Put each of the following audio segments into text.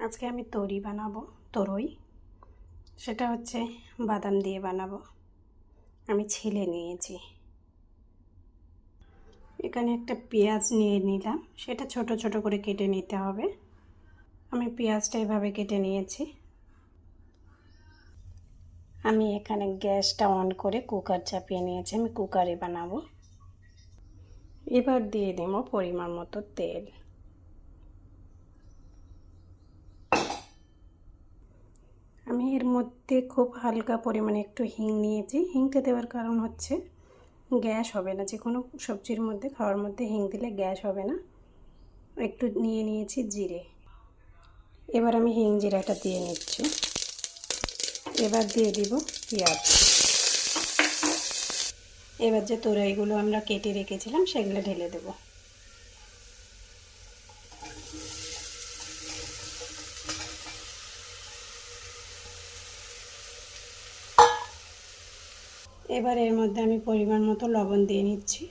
আজকে আমি তরি বানাবো, তরই। সেটা হচ্ছে বাদাম দিয়ে বানাবো। আমি ছিলে নিয়েছি। এখানে একটা পেঁয়াজ নিয়ে নিলাম। সেটা ছোট ছোট করে কেটে নিতে হবে। আমি পেঁয়াজটা এভাবে কেটে নিয়েছি। আমি এখানে গ্যাসটা অন করে কুকার চাপিয়ে নিয়েছি। আমি কুকারে বানাবো। এবার দিয়ে দেবো পরিমাণ মতো তেল আমি এর মধ্যে খুব হালকা পরিমাণে একটু হিং নিয়েছি। হিংটা দেওয়ার কারণ হচ্ছে গ্যাস হবে না। যে কোনো সবজির মধ্যে, খাওয়ার মধ্যে হিং দিলে গ্যাস হবে না। একটু নিয়ে নিয়েছি জিরে। এবার আমি হিং জিরাটা দিয়ে নিচ্ছি। এবার দিয়ে দিব পেঁয়াজ। এবার যে তোরাইগুলো আমরা কেটে রেখেছিলাম, সেগুলো ঢেলে দেব। এবার এর মধ্যে আমি পরিমাণ মতো লবণ দিয়ে নিচ্ছি।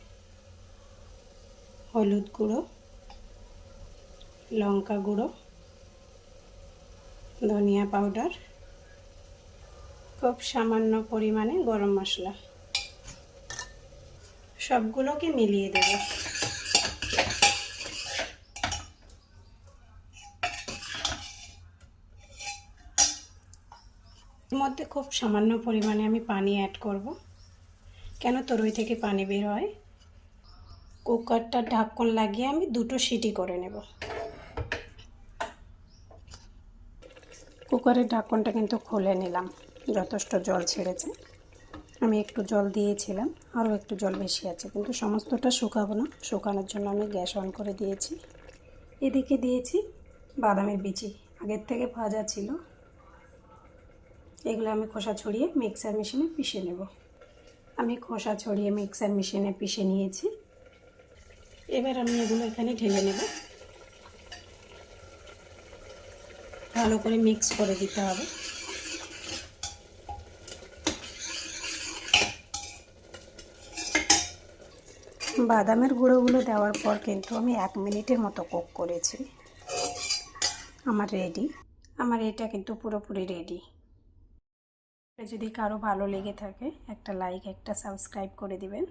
হলুদ গুঁড়ো, লঙ্কা গুঁড়ো, ধনিয়া পাউডার, খুব সামান্য পরিমাণে গরম মশলা। সবগুলোকে মিলিয়ে দেব। এর মধ্যে খুব সামান্য পরিমাণে আমি পানি অ্যাড করব। কেন তরই থেকে পানি বের হয়? কুকারটা ঢাকন লাগিয়ে আমি দুটো সিটি করে নেব। কুকারের ঢাকনটা কিন্তু খুলে নিলাম, যথেষ্ট জল ছেড়েছে। আমি একটু জল দিয়েছিলাম, আরও একটু জল বেশি আছে, কিন্তু সমস্তটা শুকাবো না, শুকানোর জন্য আমি গ্যাস অন করে দিয়েছি। এদিকে দিয়েছি বাদামের বিচি, আগের থেকে ভাজা ছিল। এগুলো আমি খোসা ছড়িয়ে মিক্সার মেশিনে পিষে নেব। আমি খোসা ছড়িয়ে মিক্সার মেশিনে পিষে নিয়েছি। এবার আমি এগুলো এখানে ঢেলে নেব। ভালো করে মিক্স করে দিতে হবে। বাদামের গুঁড়োগুলো দেওয়ার পর কিন্তু আমি এক মিনিটের মতো কুক করেছি। আমার রেডি আমার এটা কিন্তু পুরোপুরি রেডি যদি কারও ভালো লেগে থাকে একটা লাইক একটা সাবস্ক্রাইব করে দিবেন।